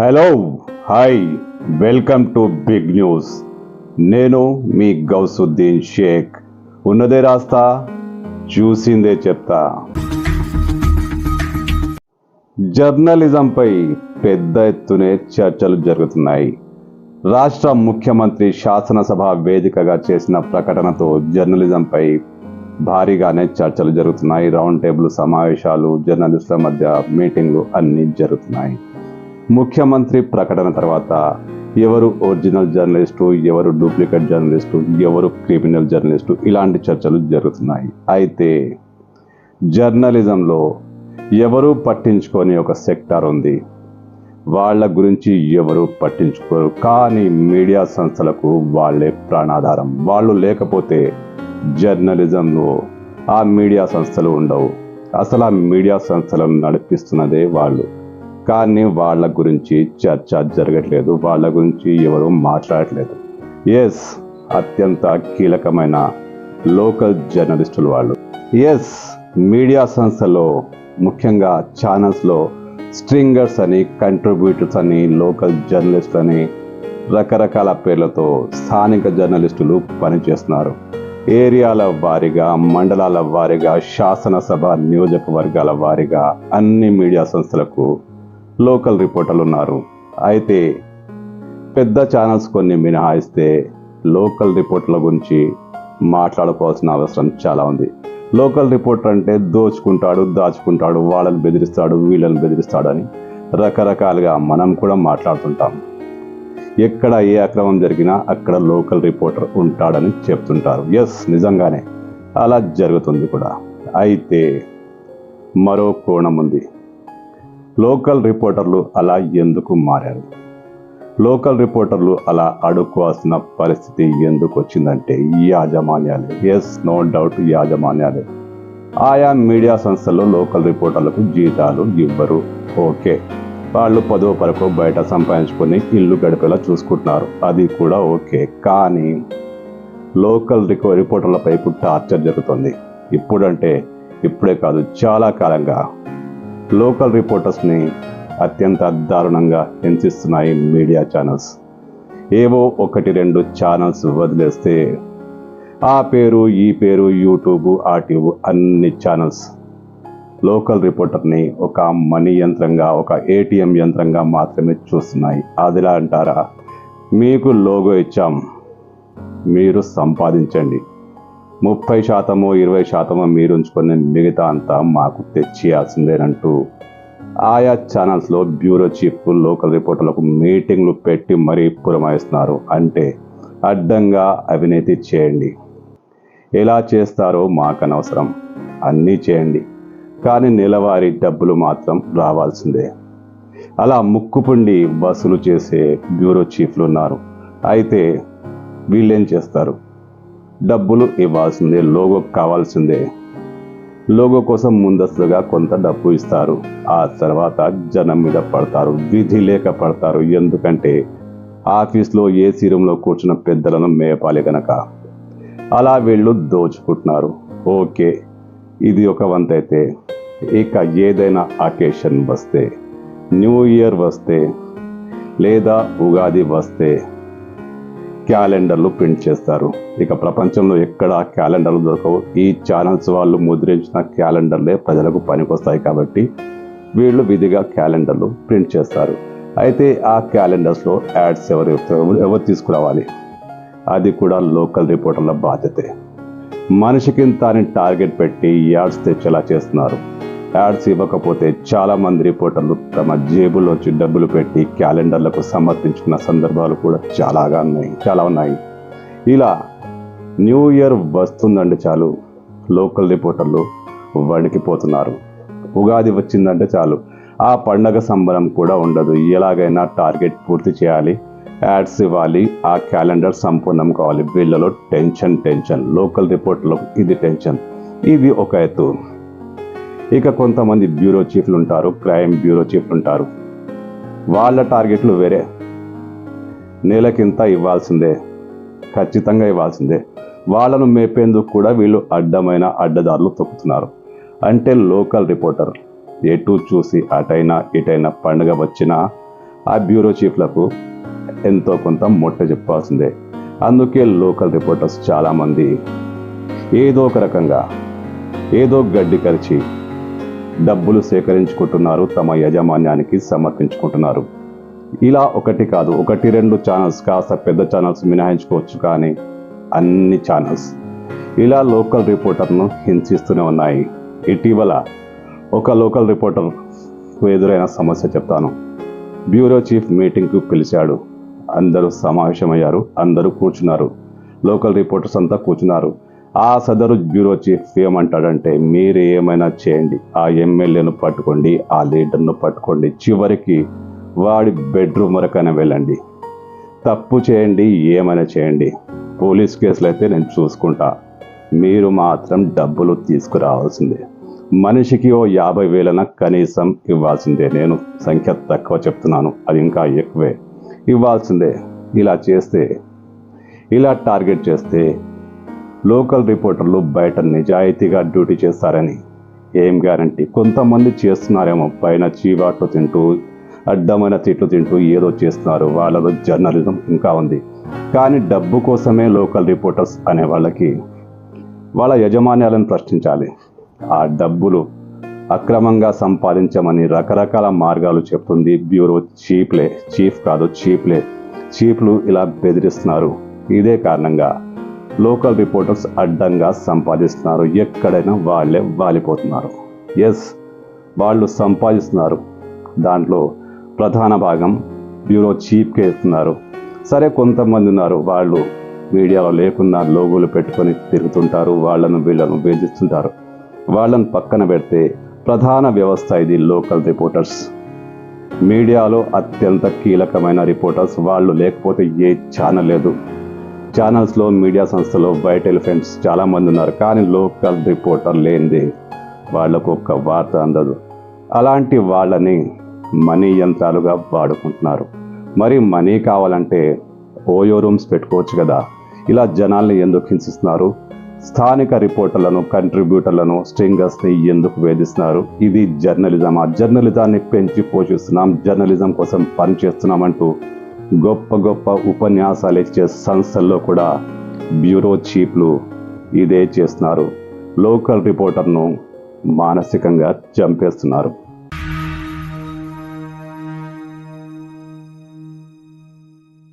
Hello hi welcome to big news. నేను మీ గౌసుద్దీన్ షేక్. ఉన్నదే రాస్తా చూసిందే చెప్తా. జర్నలిజంపై పెద్ద ఎత్తునే చర్చలు జరుగుతున్నాయి. రాష్ట్ర ముఖ్యమంత్రి శాసనసభ వేదికగా చేసిన ప్రకటనతో జర్నలిజంపై భారీగానే చర్చలు జరుగుతున్నాయి. రౌండ్ టేబుల్ సమావేశాలు జర్నలిస్టుల మధ్య మీటింగ్లు అన్నీ జరుగుతున్నాయి. ముఖ్యమంత్రి ప్రకటన తర్వాత ఎవరు ఒరిజినల్ జర్నలిస్టు ఎవరు డూప్లికేట్ జర్నలిస్టు ఎవరు క్రిమినల్ జర్నలిస్టు ఇలాంటి చర్చలు జరుగుతున్నాయి. అయితే జర్నలిజంలో ఎవరు పట్టించుకొని ఒక సెక్టార్ ఉంది. వాళ్ళ గురించి ఎవరు పట్టించుకోరు. కానీ మీడియా సంస్థలకు వాళ్ళే ప్రాణాధారం. వాళ్ళు లేకపోతే జర్నలిజంలో ఆ మీడియా సంస్థలు ఉండవు. అసలు ఆ మీడియా సంస్థలను నడిపిస్తున్నదే వాళ్ళు. కానీ వాళ్ళ గురించి చర్చ జరగట్లేదు వాళ్ళ గురించి ఎవరు మాట్లాడట్లేదు. ఎస్ అత్యంత కీలకమైన లోకల్ జర్నలిస్టులు వాళ్ళు. ఎస్ మీడియా సంస్థలో ముఖ్యంగా ఛానల్స్లో స్ట్రింగర్స్ అని కంట్రిబ్యూటర్స్ అని లోకల్ జర్నలిస్ట్ అని రకరకాల పేర్లతో స్థానిక జర్నలిస్టులు పనిచేస్తున్నారు. ఏరియాల వారీగా మండలాల వారీగా శాసనసభ నియోజకవర్గాల వారీగా అన్ని మీడియా సంస్థలకు లోకల్ రిపోర్టర్లు ఉన్నారు. అయితే పెద్ద ఛానల్స్ కొన్ని మినహాయిస్తే లోకల్ రిపోర్టర్ల గురించి మాట్లాడుకోవాల్సిన అవసరం చాలా ఉంది. లోకల్ రిపోర్టర్ అంటే దోచుకుంటాడు దాచుకుంటాడు వాళ్ళని బెదిరిస్తాడు వీళ్ళని బెదిరిస్తాడు అని రకరకాలుగా మనం కూడా మాట్లాడుతుంటాం. ఎక్కడ ఏ అక్రమం జరిగినా అక్కడ లోకల్ రిపోర్టర్ ఉంటాడని చెప్తుంటారు. ఎస్ నిజంగానే. అలా జరుగుతుంది కూడా. అయితే మరో కోణం ఉంది. లోకల్ రిపోర్టర్లు అలా ఎందుకు మారారు? లోకల్ రిపోర్టర్లు అలా అడుక్కోవాల్సిన పరిస్థితి ఎందుకు వచ్చిందంటే ఈ యాజమాన్యాలే. ఎస్ నో డౌట్ యాజమాన్యాలే. ఆయా మీడియా సంస్థల్లో లోకల్ రిపోర్టర్లకు జీతాలు ఇవ్వరు. ఓకే. వాళ్ళు పదో పరకు బయట సంపాదించుకొని ఇల్లు గడిపేలా చూసుకుంటున్నారు. అది కూడా ఓకే. కానీ లోకల్ రికో రిపోర్టర్లపై ఇప్పుడు టార్చర్ జరుగుతుంది. ఇప్పుడంటే ఇప్పుడే కాదు చాలా కాలంగా లోకల్ రిపోర్టర్స్ని అత్యంత దారుణంగా హింసిస్తున్నాయి మీడియా ఛానల్స్. ఏవో ఒకటి రెండు ఛానల్స్ వదిలేస్తే ఆ పేరు ఈ పేరు యూట్యూబ్ ఆర్టీవ్ అన్ని ఛానల్స్. లోకల్ రిపోర్టర్ని ఒక మనీ యంత్రంగా ఒక ఏటీఎం యంత్రంగా మాత్రమే చూస్తున్నాయి. అదిలా అంటారా? మీకు లోగో ఇచ్చాం. మీరు సంపాదించండి. ముప్పై శాతమో ఇరవై శాతమో మీరు ఉంచుకొని మిగతా అంతా మాకు తెచ్చియాల్సిందేనంటూ ఆయా ఛానల్స్లో బ్యూరో చీఫ్ లోకల్ రిపోర్టర్లకు మీటింగ్లు పెట్టి మరీ పురమాయిస్తున్నారు. అంటే అడ్డంగా అవినీతి చేయండి. ఎలా చేస్తారో మాకు అనవసరం అన్నీ చేయండి. కానీ నెలవారీ డబ్బులు మాత్రం రావాల్సిందే. అలా ముక్కుపుండి వసూలు చేసే బ్యూరో చీఫ్లు ఉన్నారు. అయితే వీళ్ళేం చేస్తారు? డబ్బులు ఇవ్వాల్సిందే లోగో కావాల్సిందే. లోగో కోసం ముందస్తుగా కొంత డబ్బు ఇస్తారు. ఆ తర్వాత జనం మీద పడతారు విధి లేక పడతారు. ఎందుకంటే ఆఫీస్లో ఏసీ రూమ్లో కూర్చున్న పెద్దలను మేపాలి గనక. అలా వీళ్ళు దోచుకుంటున్నారు. ఓకే ఇది ఒక వంతైతే. ఇక ఏదైనా అకేషన్ వస్తే న్యూ ఇయర్ వస్తే లేదా ఉగాది వస్తే క్యాలెండర్లు ప్రింట్ చేస్తారు. ఇక ప్రపంచంలో ఎక్కడ క్యాలెండర్లు దొరకవు. ఈ ఛానల్స్ వాళ్ళు ముద్రించిన క్యాలెండర్లే ప్రజలకు పనికొస్తాయి కాబట్టి వీళ్ళు విధిగా క్యాలెండర్లు ప్రింట్ చేస్తారు. అయితే ఆ క్యాలెండర్స్లో యాడ్స్ ఎవరు ఎవరు తీసుకురావాలి? అది కూడా లోకల్ రిపోర్టర్ల బాధ్యతే. మనిషికి తాని టార్గెట్ పెట్టి యాడ్స్ తెచ్చేలా చేస్తున్నారు. యాడ్స్ ఇవ్వకపోతే చాలా మంది రిపోర్టర్లు తమ జేబులోంచి డబ్బులు పెట్టి క్యాలెండర్లకు సమర్పించుకున్న సందర్భాలు కూడా చాలాగా ఉన్నాయి చాలా ఉన్నాయి. ఇలా న్యూ ఇయర్ వస్తుందంటే చాలు లోకల్ రిపోర్టర్లు వణికిపోతున్నారు. ఉగాది వచ్చిందంటే చాలు ఆ పండగ సంబరం కూడా ఉండదు. ఎలాగైనా టార్గెట్ పూర్తి చేయాలి యాడ్స్ ఇవ్వాలి ఆ క్యాలెండర్ సంపూర్ణం కావాలి. వీళ్ళలో టెన్షన్ టెన్షన్. లోకల్ రిపోర్టర్లకు ఇది టెన్షన్. ఇది ఒక ఎత్తు. ఇక కొంతమంది బ్యూరో చీఫ్లు ఉంటారు క్రైమ్ బ్యూరో చీఫ్లు ఉంటారు వాళ్ళ టార్గెట్లు వేరే. నెలకింత ఇవ్వాల్సిందే. ఖచ్చితంగా ఇవ్వాల్సిందే. వాళ్ళను మేపేందుకు కూడా వీళ్ళు అడ్డమైన అడ్డదారులు తొక్కుతున్నారు. అంటే లోకల్ రిపోర్టర్. ఎటు చూసి అటైనా ఇటైనా పండుగ వచ్చినా ఆ బ్యూరో చీఫ్లకు ఎంతో కొంత మొట్ట చెప్పాల్సిందే. అందుకే లోకల్ రిపోర్టర్స్ చాలామంది ఏదో ఒక రకంగా ఏదో గడ్డి కరిచి డబ్బులు సేకరించుకుంటున్నారు తమ యాజమాన్యానికి సమర్పించుకుంటున్నారు. ఇలా ఒకటి కాదు ఒకటి రెండు ఛానల్స్ కాస్త పెద్ద ఛానల్స్ మినహాయించుకోవచ్చు కానీ అన్ని ఛానల్స్ ఇలా లోకల్ రిపోర్టర్ను హింసిస్తూనే ఉన్నాయి. ఇటీవల ఒక లోకల్ రిపోర్టర్ ఎదురైన సమస్య చెప్తాను. బ్యూరో చీఫ్ మీటింగ్కు పిలిచాడు. అందరూ సమావేశమయ్యారు అందరూ కూర్చున్నారు. లోకల్ రిపోర్టర్స్ అంతా కూర్చున్నారు. ఆ సదరు బ్యూరో చీఫ్ ఏమంటాడంటే మీరు ఏమైనా చేయండి. ఆ ఎమ్మెల్యేను పట్టుకోండి ఆ లీడర్ను పట్టుకోండి. చివరికి వాడి బెడ్రూమ్ వరకైనా వెళ్ళండి. తప్పు చేయండి ఏమైనా చేయండి. పోలీస్ కేసులు అయితే నేను చూసుకుంటా. మీరు మాత్రం డబ్బులు తీసుకురావాల్సిందే. మనిషికి ఓ యాభై వేలన కనీసం ఇవ్వాల్సిందే. నేను సంఖ్య తక్కువ చెప్తున్నాను. అది ఇంకా ఎక్కువే. ఇవ్వాల్సిందే. ఇలా చేస్తే ఇలా టార్గెట్ చేస్తే లోకల్ రిపోర్టర్లు బయట నిజాయితీగా డ్యూటీ చేస్తారని ఏం గ్యారంటీ? కొంతమంది చేస్తున్నారేమో పైన చీవాట్లు తింటూ అడ్డమైన తిట్లు తింటూ ఏదో చేస్తున్నారు. వాళ్ళలో జర్నలిజం ఇంకా ఉంది. కానీ డబ్బు కోసమే లోకల్ రిపోర్టర్స్ అనే వాళ్ళకి వాళ్ళ యజమాన్యాలను ప్రశ్నించాలి. ఆ డబ్బులు అక్రమంగా సంపాదించమని రకరకాల మార్గాలు చెప్తుంది బ్యూరో చీప్లే చీఫ్ కాదు చీప్లే చీప్లు ఇలా బెదిరిస్తున్నారు. ఇదే కారణంగా లోకల్ రిపోర్టర్స్ అడ్డంగా సంపాదిస్తున్నారు. ఎక్కడైనా వాళ్ళే వాలిపోతున్నారు. ఎస్ వాళ్ళు సంపాదిస్తున్నారు. దాంట్లో ప్రధాన భాగం బ్యూరో చీఫ్కే ఇస్తున్నారు. సరే కొంతమంది ఉన్నారు. వాళ్ళు మీడియాలో లేకుండా లోగోలు పెట్టుకొని తిరుగుతుంటారు. వాళ్ళను వీళ్ళను వేధిస్తుంటారు. వాళ్ళను పక్కన పెడితే ప్రధాన వ్యవస్థ ఇది లోకల్ రిపోర్టర్స్. మీడియాలో అత్యంత కీలకమైన రిపోర్టర్స్ వాళ్ళు లేకపోతే ఏ ఛానల్ లేదు. ఛానల్స్లో మీడియా సంస్థలో వైట్ ఎలిఫెంట్స్ చాలామంది ఉన్నారు. కానీ లోకల్ రిపోర్టర్ లేనిది వాళ్ళకు ఒక్క వార్త అందదు. అలాంటి వాళ్ళని మనీ యంత్రాలుగా వాడుకుంటున్నారు. మరి మనీ కావాలంటే ఓయో రూమ్స్ పెట్టుకోవచ్చు కదా. ఇలా జనాల్ని ఎందుకు హింసిస్తున్నారు? స్థానిక రిపోర్టర్లను కంట్రిబ్యూటర్లను స్ట్రింగర్స్ని ఎందుకు వేధిస్తున్నారు? ఇది జర్నలిజం ఆ జర్నలిజాన్ని పెంచి పోషిస్తున్నాం. జర్నలిజం కోసం పనిచేస్తున్నామంటూ గొప్ప గొప్ప ఉపన్యాసాలు ఇచ్చే సంస్థల్లో కూడా బ్యూరో చీఫ్లు ఇదే చేస్తున్నారు. లోకల్ రిపోర్టర్ను మానసికంగా చంపేస్తున్నారు.